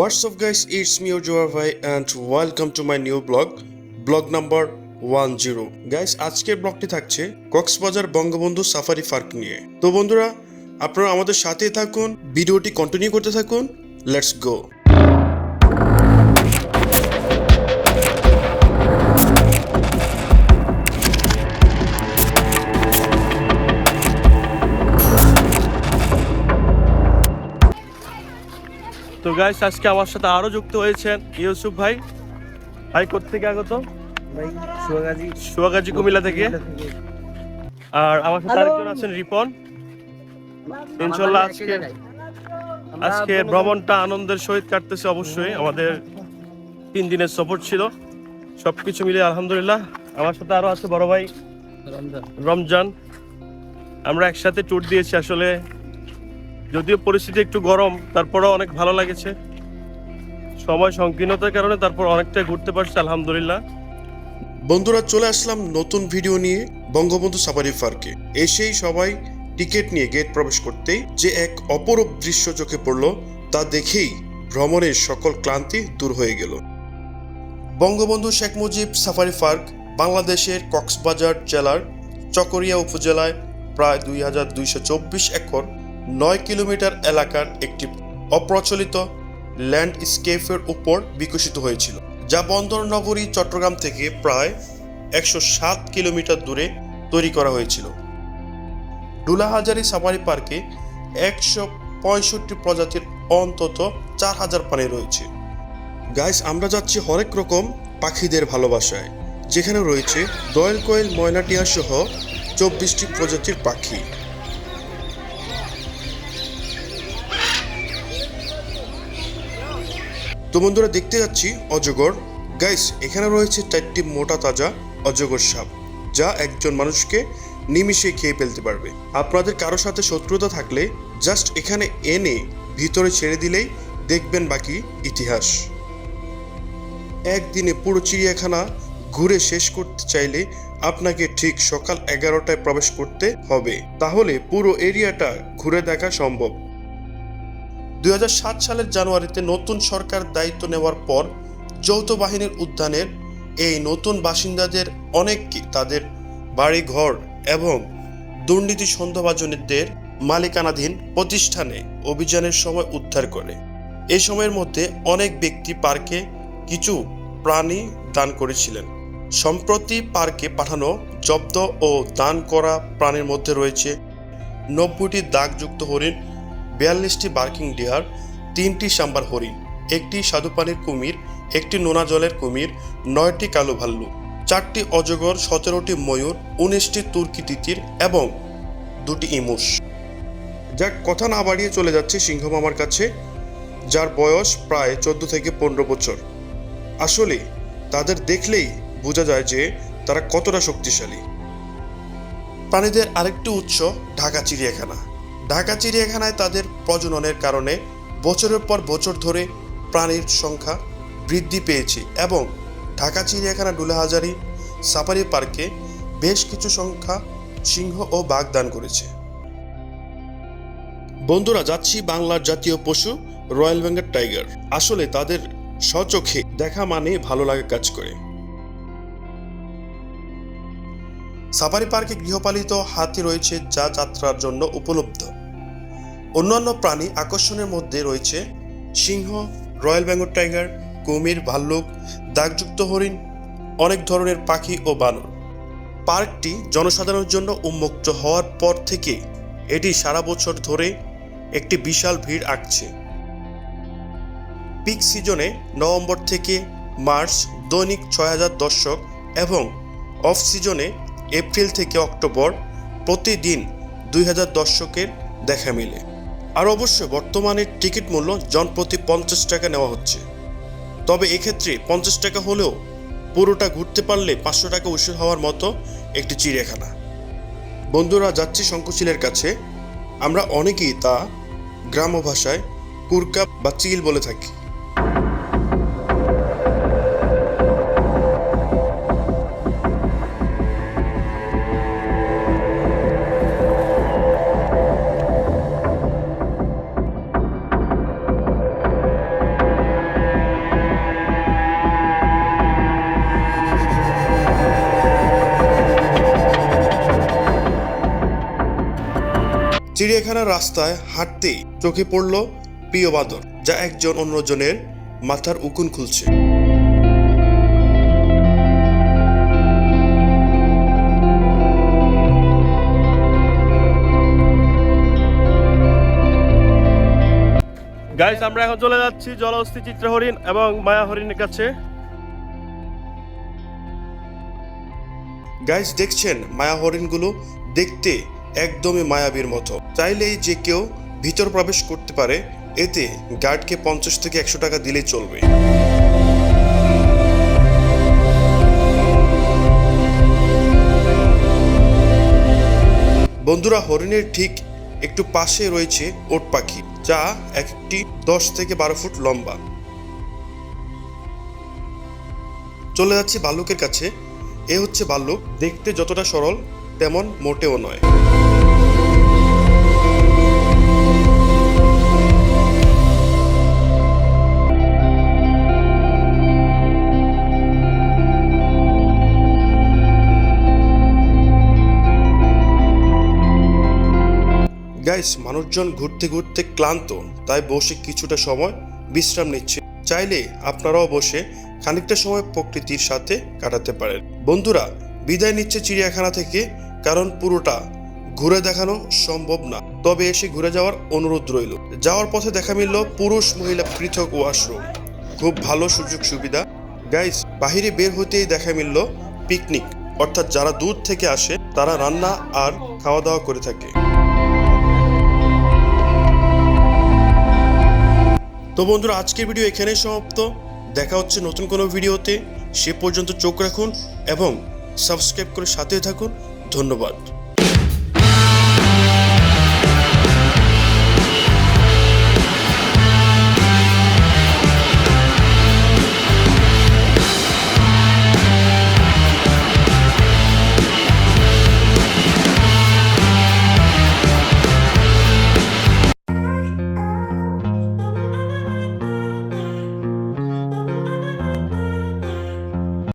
What's up guys, it's me ভাই and and welcome to my new blog, blog number 10. Guys, আজকের ব্লগটি থাকছে Cox's Bazar Bangabandhu safari park নিয়ে। তো বন্ধুরা আপনারা আমাদের সাথে থাকুন ভিডিওটি কন্টিনিউ করতে থাকুন লেটস গো তো গাইস আজকে আমার সাথে আরও যুক্ত হয়েছেন ইউসুফ ভাই। ভাই কোথেকে আগত? ভাই সুয়াগাজী। সুয়াগাজী কুমিল্লা থেকে। আর আমার সাথে আরেকজন আছেন রিপন। ইনশাল্লাহ আজকে আজকে ভ্রমণটা আনন্দের সহিত কাটতেছে অবশ্যই। আমাদের তিন দিনের সফর ছিল। সবকিছু মিলে আলহামদুলিল্লাহ। আমার সাথে আরও আছে বড় ভাই রমজান। আমরা একসাথে ট্যুর দিয়েছি আসলে। যদিও পরিস্থিতি একটু গরম, তারপরেও অনেক ভালো লাগেছে। সময় সংকীর্ণতার কারণে তারপর অনেকটা ঘুরতে পারছি, আলহামদুলিল্লাহ। বন্ধুরা, চলে আসলাম নতুন ভিডিও নিয়ে বঙ্গবন্ধু সাফারি পার্কে। এসেই সবাই টিকিট নিয়ে গেট প্রবেশ করতেই যে এক অপরূপ দৃশ্য চোখে পড়ল, তা দেখেই ভ্রমণের সকল ক্লান্তি দূর হয়ে গেল। বঙ্গবন্ধু শেখ মুজিব সাফারি পার্ক বাংলাদেশের কক্সবাজার জেলার চকরিয়া উপজেলায় প্রায় দুই হাজার দুইশো চব্বিশ একর নয় কিলোমিটার এলাকার একটি অপ্রচলিত ল্যান্ডস্কেপের উপর বিকশিত হয়েছিল, যা বন্দর নগরী চট্টগ্রাম থেকে প্রায় একশো সাত কিলোমিটার দূরে তৈরি করা হয়েছিল। ডুলাহাজারি সাফারি পার্কে একশো পঁয়ষট্টি প্রজাতির অন্তত চার হাজার প্রাণী রয়েছে। গাইস, আমরা যাচ্ছি হরেক রকম পাখিদের ভালোবাসায়, যেখানে রয়েছে দয়েল কোয়েল ময়নাটিয়া সহ চব্বিশটি প্রজাতির পাখি। তো বন্ধুরা দেখতে যাচ্ছি অজগর। গাইস এখানে রয়েছে চারটি মোটা তাজা অজগর সাপ, যা একজন মানুষকে নিমিষে খেয়ে ফেলতে পারবে। আপনাদের কারও সাথে শত্রুতা থাকলে জাস্ট এখানে এনে ভিতরে ছেড়ে দিলেই দেখবেন বাকি ইতিহাস। একদিনে পুরো চিড়িয়াখানা ঘুরে শেষ করতে চাইলে আপনাকে ঠিক সকাল এগারোটায় প্রবেশ করতে হবে। তাহলে পুরো এরিয়াটা ঘুরে দেখা সম্ভব। দুই হাজার সাত সালের জানুয়ারিতে নতুন সরকার দায়িত্ব নেওয়ার পর যৌথ বাহিনীর উদ্যানের এই নতুন বাসিন্দাদের অনেককে তাদের বাড়ি ঘর এবং দুর্নীতি সন্দেহভাজনদের মালিকানাধীন প্রতিষ্ঠানে অভিযানের সময় উদ্ধার করে। এ সময়ের মধ্যে অনেক ব্যক্তি পার্কে কিছু প্রাণী দান করেছিলেন। সম্প্রতি পার্কে পাঠানো জব্দ ও দান করা প্রাণীর মধ্যে রয়েছে নব্বইটি দাগযুক্ত হরিণ বিয়াল্লিশটি বার্কিং ডিয়ার, তিনটি সাম্বার হরিণ, একটি স্বাদুপানির কুমির, একটি নোনা জলের কুমির, নয়টি কালো ভাল্লু, চারটি অজগর, সতেরোটি ময়ূর, উনিশটি তুর্কি তিতির এবং দুটি ইমুস যাক, কথা না বাড়িয়ে চলে যাচ্ছে সিংহ মামার কাছে, যার বয়স প্রায় চোদ্দ থেকে পনেরো বছর। আসলে তাদের দেখলেই বোঝা যায় যে তারা কতটা শক্তিশালী। প্রাণীদের আরেকটি উৎস ঢাকা চিড়িয়াখানা ঢাকা চিড়িয়াখানায় তাদের প্রজননের কারণে বছরের পর বছর ধরে প্রাণীর সংখ্যা বৃদ্ধি পেয়েছে এবং ঢাকা চিড়িয়াখানা ডুলাহাজারি সাফারি পার্কে বেশ কিছু সংখ্যা সিংহ ও বাঘ দান করেছে। বন্ধুরা, যাচ্ছি বাংলার জাতীয় পশু, রয়্যাল বেঙ্গল টাইগার। আসলে তাদের স্বচোখে দেখা মানে ভালো লাগে কাজ করে। সাফারি পার্কে গৃহপালিত হাতি রয়েছে যা যাত্রার জন্য উপলব্ধ। অন্যান্য প্রাণী আকর্ষণের মধ্যে রয়েছে সিংহ, রয়্যাল বেঙ্গল টাইগার, কুমির, ভাল্লুক, দাগযুক্ত হরিণ, অনেক ধরনের পাখি ও বানর। পার্কটি জনসাধারণের জন্য উন্মুক্ত হওয়ার পর থেকে এটি সারা বছর ধরে একটি বিশাল ভিড় আঁকছে। পিক সিজনে নভেম্বর থেকে মার্চ দৈনিক ছয় হাজার দর্শক এবং অফ সিজনে এপ্রিল থেকে অক্টোবর প্রতিদিন দুই হাজার দর্শকের দেখা মেলে। আর অবশ্য বর্তমানে টিকিট মূল্য জনপ্রতি পঞ্চাশ টাকা নেওয়া হচ্ছে। তবে এক্ষেত্রে পঞ্চাশ টাকা হলেও পুরোটা ঘুরতে পারলে পাঁচশো টাকা উসুল হওয়ার মতো একটি চিড়িয়াখানা। বন্ধুরা, যাচ্ছি শঙ্কুচিলের কাছে। আমরা অনেকেই তা গ্রাম্য ভাষায় কুরকা বা চিল বলে থাকি। চিড়িয়াখানার রাস্তায় হাঁটতেই চোখে পড়ল প্রিয় বাদর যা একজন অন্যজনের মাথার উকুন খুলছে। গাইস আমরা এখন চলে যাচ্ছি জলহস্তি চিত্র হরিণ এবং মায়া হরিণের কাছে। গাইস দেখছেন মায়া হরিণগুলো দেখতে একদমই মায়াবীর মতো। চাইলেই যে কেউ ভিতর প্রবেশ করতে পারে, এতে গার্ডকে পঞ্চাশ থেকে একশো টাকা দিলেই চলবে। বন্ধুরা, হরিণের ঠিক একটু পাশে রয়েছে ওট পাখি, যা একটি দশ থেকে বারো ফুট লম্বা। চলে যাচ্ছি ভাল্লুকের কাছে। এ হচ্ছে ভাল্লুক দেখতে যতটা সরল, তেমন মোটেও নয়। গাইস মানুষজন ঘুরতে ঘুরতে ক্লান্ত, তাই বসে কিছুটা সময় বিশ্রাম নিচ্ছে। চাইলে আপনারাও বসে খানিকটা সময় প্রকৃতির সাথে কাটাতে পারেন। বন্ধুরা, বিদায় নিচ্ছে চিড়িয়াখানা থেকে, কারণ পুরোটা ঘুরে দেখানো সম্ভব না। তবে এসে ঘুরে যাওয়ার অনুরোধ রইল। যাওয়ার পথে দেখা মিলল পুরুষ মহিলা পৃথক ওয়াশরুম। খুব ভালো সুযোগ সুবিধা। গাইস বাহিরে বের হতেই দেখা মিলল পিকনিক। অর্থাৎ যারা দূর থেকে আসে, তারা রান্না আর খাওয়া দাওয়া করে থাকে। তো বন্ধুরা, আজকের ভিডিও এখানেই সমাপ্ত। দেখা হচ্ছে নতুন কোনো ভিডিওতে। সে পর্যন্ত চোখ রাখুন এবং সাবস্ক্রাইব করে সাথে থাকুন। ধন্যবাদ।